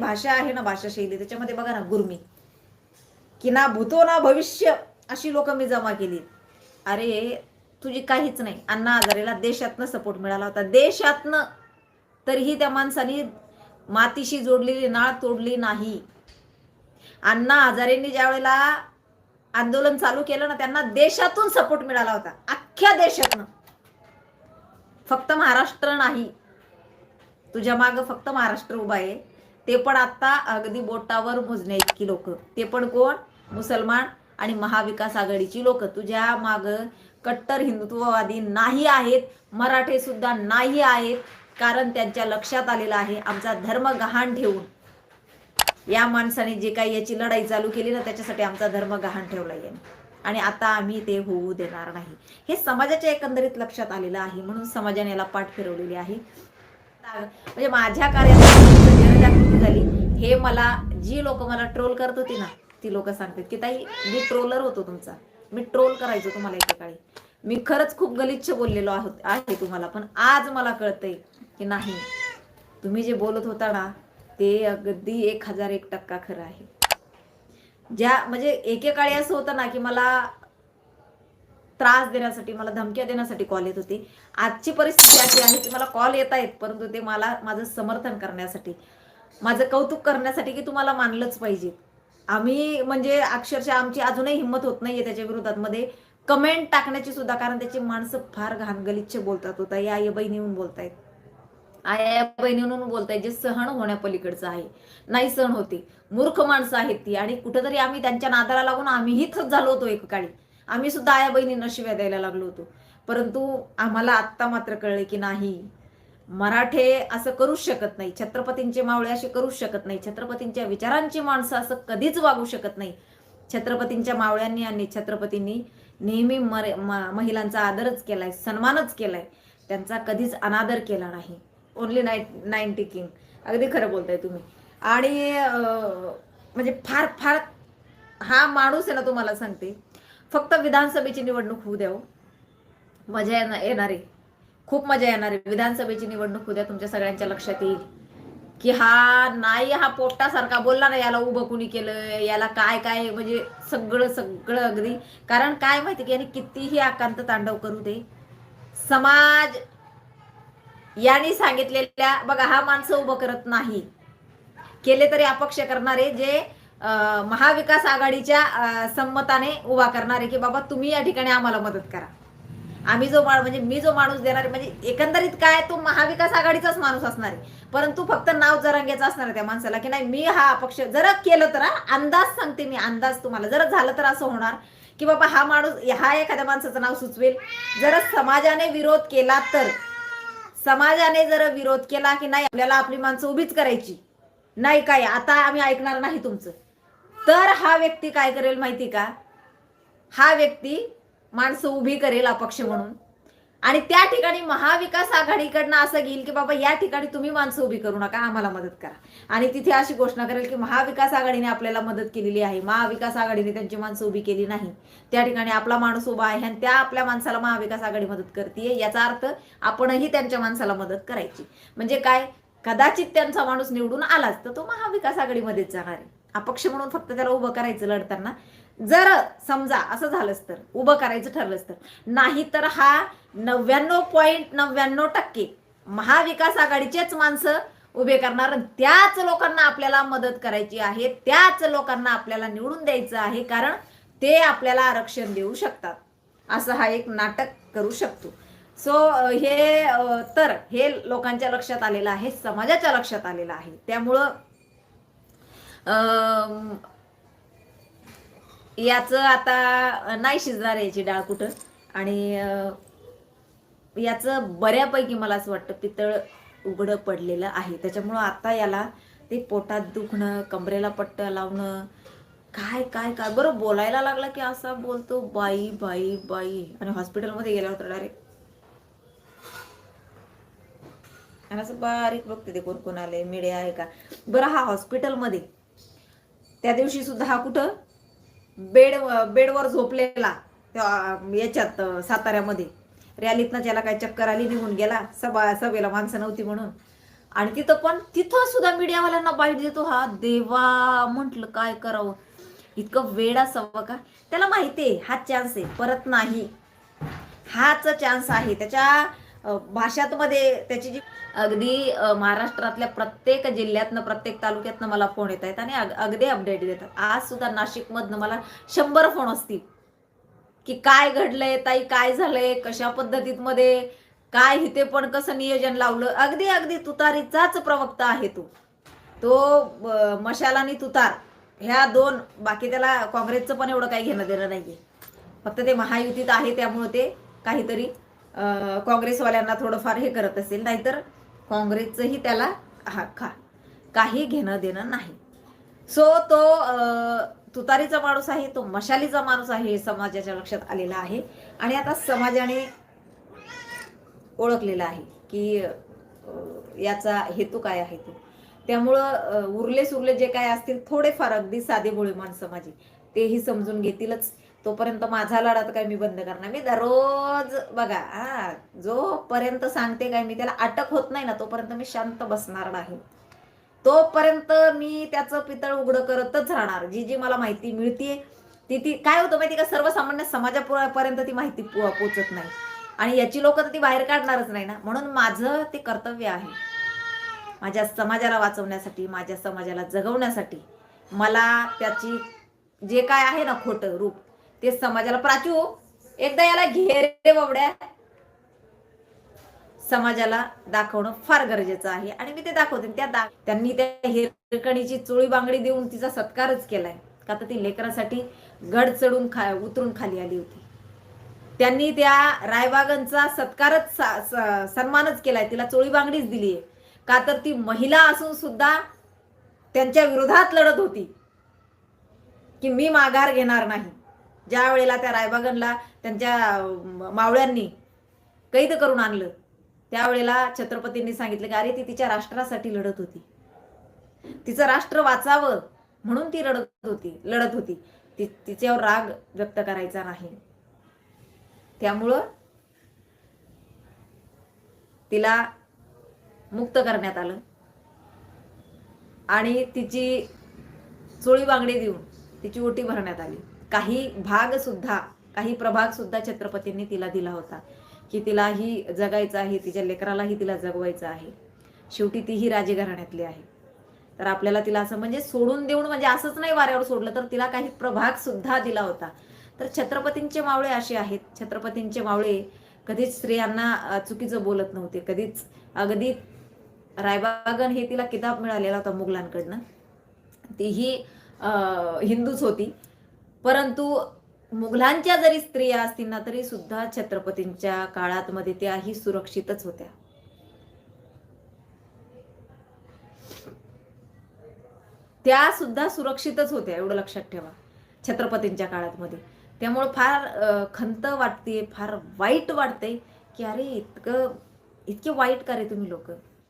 भाषा आहे ना भाषा शैली त्याच्यामध्ये बघा ना गुरमी. की ना भूतो ना भविष्य अशी लोक मी जमा केली. अरे तुझी काहीच नाही. अण्णा हजारेला देशातनं सपोर्ट मिळाला होता. देशातनं तरीही त्या माणसाने मातीशी जोडलेली नाळ तोडली नाही. अण्णा हजारेंनी ज्या वेळेला आंदोलन चालू केलं ना त्यांना देशातून सपोर्ट मिळाला होता. अख्ख्या देशातनं. फक्त महाराष्ट्र नाही. तुझ्या माग फक्त महाराष्ट्र उभा आहे. ते पण आता अगदी बोटावर मोजण्या इतकी लोक. ते पण कोण? मुसलमान आणि महाविकास आघाडीची लोक. तुझ्या माग कट्टर हिंदुत्ववादी नाही आहेत मराठे सुद्धा नाही आहेत कारण त्यांच्या लक्षात आलेलं आहे आमचा धर्म गहाण ठेवून. या माणसाने जे काही याची लढाई चालू केली ना त्याच्यासाठी आमचा धर्म गहाण ठेवला आहे. आणि आता आम्ही ते होऊ देणार नाही. हे समाजाच्या एकंदरीत लक्षात आलेलं आहे म्हणून समाजाने याला पाठ फिरवलेली आहे. म्हणजे माझ्या कार्यात झाली. हे मला जी लोक मला ट्रोल करत होती ना ती लोक सांगतात की ताई मी ट्रोलर होतो तुमचा. मी ट्रोल करायचो तुम्हाला एकेकाळी. मी खरंच खूप गलिच्छ बोललेलो आहोत आहे तुम्हाला पण आज मला कळतंय की नाही. तुम्ही जे बोलत होता ना ते अगदी एक हजार एक टक्का खरं आहे. ज्या म्हणजे एकेकाळी असं होतं ना की मला त्रास देण्यासाठी मला धमक्या देण्यासाठी कॉल येत होते. आजची परिस्थिती अशी आहे की मला कॉल येत आहेत परंतु ते मला माझं समर्थन करण्यासाठी. माझं कौतुक करण्यासाठी की तुम्हाला मानलंच पाहिजे. आम्ही म्हणजे अक्षरशः आमची अजूनही हिंमत होत नाहीये त्याच्या विरोधात. मध्ये कमेंट टाकण्याची सुद्धा कारण त्याची माणसं फार घाण गलिच्छ बोलतात होता या आई बहिणीहून बोलतायत. आया बहिणीहून बोलतायत जे सहन होण्यापलीकडचं आहे. नाही सहन होते. मूर्ख माणसं आहेत ती. आणि कुठेतरी आम्ही त्यांच्या नादाला लागून आम्हीच झालो होतो एकेकाळी आम्ही सुद्धा आया बहिणींना शिव्या द्यायला लागलो होतो. परंतु आम्हाला आत्ता मात्र कळले की नाही. मराठे असं करूच शकत नाही. छत्रपतींचे मावळे असे करूच शकत नाही. छत्रपतींच्या विचारांची माणसं असं कधीच वागू शकत नाही. छत्रपतींच्या मावळ्यांनी आणि छत्रपतींनी नेहमी मर महिलांचा आदरच केलाय सन्मानच केलाय. त्यांचा कधीच अनादर केला नाही. ओनली नाईट नाईन्टी किंग अगदी खरं बोलताय तुम्ही. आणि म्हणजे फार फार हा माणूस आहे ना तुम्हाला सांगते. फक्त विधानसभेची निवडणूक होऊ द्या हो. मजा येणार येणार आहे खूप मजा येणार आहे. विधानसभेची निवडणूक उद्या तुमच्या सगळ्यांच्या लक्षात येईल. की हा नाही हा पोटासारखा बोलला ना याला उभं कुणी केलं याला काय काय म्हणजे सगळं सगळं अगदी. कारण काय माहिती की याने कितीही आकांत तांडव करू दे. समाज यांनी सांगितलेल्या बघा हा माणसं उभं करत नाही. केले तरी अपक्ष करणारे जे महाविकास आघाडीच्या संमताने उभा करणारे की बाबा तुम्ही या ठिकाणी आम्हाला मदत करा. आम्ही जो माणूस म्हणजे मी जो माणूस देणार आहे, म्हणजे एकंदरीत काय तो महाविकास आघाडीचाच माणूस असणार आहे. परंतु फक्त नाव जरांग्याचं असणार आहे त्या माणसाला की नाही मी हा अपक्ष जर केलं तर अंदाज सांगते मी अंदाज तुम्हाला. जर झालं तर असं होणार की बाबा हा माणूस हा एखाद्या माणसाचं नाव सुचवेल. जर समाजाने विरोध केला तर समाजाने जर विरोध केला की नाही आपल्याला आपली माणसं उभीच करायची. नाही काय आता आम्ही ऐकणार नाही तुमचं. तर हा व्यक्ती काय करेल माहिती का? हा व्यक्ती माणसं उभी करेल अपक्ष म्हणून. आणि त्या ठिकाणी महाविकास आघाडीकडनं असं घेईल की बाबा या ठिकाणी तुम्ही माणसं उभी करू नका आम्हाला मदत करा. आणि तिथे अशी घोषणा करेल की महाविकास आघाडीने आपल्याला मदत केलेली आहे. महाविकास आघाडीने त्यांची माणसं उभी केली नाही. त्या ठिकाणी आपला माणूस उभा आहे आणि त्या आपल्या माणसाला महाविकास आघाडी मदत करते याचा अर्थ आपणही त्यांच्या माणसाला मदत करायची. म्हणजे काय? कदाचित त्यांचा माणूस निवडून आलाच तर तो महाविकास आघाडीमध्येच जाणार आहे. अपक्ष म्हणून फक्त त्याला उभं करायचं लढताना. जर समजा असं झालंच तर उभं करायचं ठरलंच तर नाही तर हा नव्याण्णव पॉईंट नव्याण्णव टक्के महाविकास आघाडीचेच माणसं उभे करणार त्याच लोकांना आपल्याला मदत करायची आहे त्याच लोकांना आपल्याला निवडून द्यायचं आहे कारण ते आपल्याला आरक्षण देऊ शकतात. असं हा एक नाटक करू शकतो. सो हे तर हे लोकांच्या लक्षात आलेलं आहे समाजाच्या लक्षात आलेलं आहे. त्यामुळं याचं आता नाही शिजणार याची डाळ कुठं. आणि याचं बऱ्यापैकी मला असं वाटतं पितळ उघडं पडलेलं आहे. त्याच्यामुळं आता याला ते पोटात दुखणं कमरेला पट्ट लावणं काय काय काय बरं बोलायला लागला की असा बोलतो बाई बाई बाई. आणि हॉस्पिटलमध्ये गेला होता डायरेक्ट. आणि असं बारीक बघते ते कोण कोण आले मीडिया आहे का. बरं हा हॉस्पिटलमध्ये. त्या दिवशी सुद्धा हा कुठं बेड बेडवर झोपलेला त्या याच्यात साताऱ्यामध्ये. रॅलीतनं त्याला काय चक्कर आली निघून गेला. सभा सभेला माणसं नव्हती म्हणून. आणि तिथं पण तिथं सुद्धा मीडियावाल्यांना बाईट देतो. हा देवा म्हटलं काय करावं? इतकं वेळ असावं का? त्याला माहिती आहे हा चान्स आहे. परत नाही. हाच चान्स आहे. त्याच्या भाषांमध्ये त्याची जी अगदी महाराष्ट्रातल्या प्रत्येक जिल्ह्यातनं प्रत्येक तालुक्यातनं मला फोन येत आहेत आणि अगदी अपडेट देतात. आज सुद्धा नाशिकमधनं मला शंभर फोन असतील. की काय घडलंय ताई काय झालंय कशा पद्धतीत मध्ये काय इथे पण कसं नियोजन लावलं. अगदी अगदी तुतारीचाच प्रवक्ता आहे तो. तो मशालानी मशाल आणि तुतार ह्या दोन बाकी त्याला काँग्रेसचं पण एवढं काही घेणं देणं नाहीये. फक्त ते महायुतीत आहे त्यामुळे ते काहीतरी काँग्रेसवाल्यांना थोडंफार हे करत असेल नाहीतर काँग्रेसचंही त्याला हा खा. काही घेणं देणं नाही. सो तो तुतारीचा माणूस आहे तो मशालीचा माणूस आहे हे समाजाच्या लक्षात आलेला आहे. आणि आता समाजाने ओळखलेला आहे की याचा हेतू काय आहे तो. त्यामुळं उरले सुरले जे काय असतील थोडेफार अगदी साधे भोळे माणसं माझी तेही समजून घेतीलच. तोपर्यंत माझा लढा तर काय मी बंद करणार. मी दररोज बघा हा जोपर्यंत सांगते काय मी त्याला अटक होत नाही ना तोपर्यंत मी शांत बसणार नाही. तोपर्यंत मी त्याचं पितळ उघडं करतच राहणार. जी जी मला माहिती मिळतीये ती ती काय होतं माहिती का? सर्वसामान्य समाजापर्यंत ती माहिती पोचत नाही. आणि याची लोक तर ती बाहेर काढणारच नाही ना. म्हणून माझं ते कर्तव्य आहे. माझ्या समाजाला वाचवण्यासाठी माझ्या समाजाला जगवण्यासाठी मला त्याची जे काय आहे ना खोटं रूप ते समाजाला प्राचू एकदा याला घेरे बाबड्या समाजाला दाखवणं फार गरजेचं आहे. आणि मी ते दाखवते. त्या दा त्यांनी त्या हिरकणीची चोळी बांगडी देऊन तिचा सत्कारच केलाय. का तर ती लेकरासाठी गड चढून खा उतरून खाली आली होती. त्यांनी त्या रायबागांचा सत्कारच सन्मानच केलाय. तिला चोळी बांगडीच दिली आहे का तर ती महिला असून सुद्धा त्यांच्या विरोधात लढत होती. की मी माघार घेणार नाही. ज्या वेळेला त्या रायबागनला त्यांच्या मावळ्यांनी कैद करून आणलं त्यावेळेला छत्रपतींनी सांगितलं की अरे ती तिच्या राष्ट्रासाठी लढत होती. तिचं राष्ट्र वाचावं म्हणून ती रडत होती लढत होती. ती तिच्यावर राग व्यक्त करायचा नाही. त्यामुळं तिला मुक्त करण्यात आलं. आणि तिची चोळी बांगडी देऊन तिची ओटी भरण्यात आली. काही भाग सुद्धा काही प्रभाग सुद्धा छत्रपतींनी तिला दिला होता. की तिलाही जगायचं आहे तिच्या लेकरालाही तिला जगवायचं आहे. शेवटी तीही राजघराण्यातली आहे. तर आपल्याला तिला असं म्हणजे सोडून देऊन म्हणजे असंच नाही वाऱ्यावर सोडलं तर तिला काही प्रभाग सुद्धा दिला होता. तर छत्रपतींचे मावळे असे आहेत. छत्रपतींचे मावळे कधीच स्त्रियांना चुकीचं बोलत नव्हते. कधीच अगदी रायबागन हे तिला किताब मिळालेला होता मुघलांकडनं. तीही हिंदूच होती. परंतु मुघलांच्या जरी स्त्रिया असतील ना तरी सुद्धा छत्रपतींच्या काळात मध्ये त्याही सुरक्षितच होत्या. त्या सुद्धा सुरक्षितच होत्या एवढं लक्षात ठेवा छत्रपतींच्या काळात मध्ये त्यामुळं फार खंत वाटते फार वाईट वाटते की अरे इतकं इतके वाईट का रे तुम्ही लोक?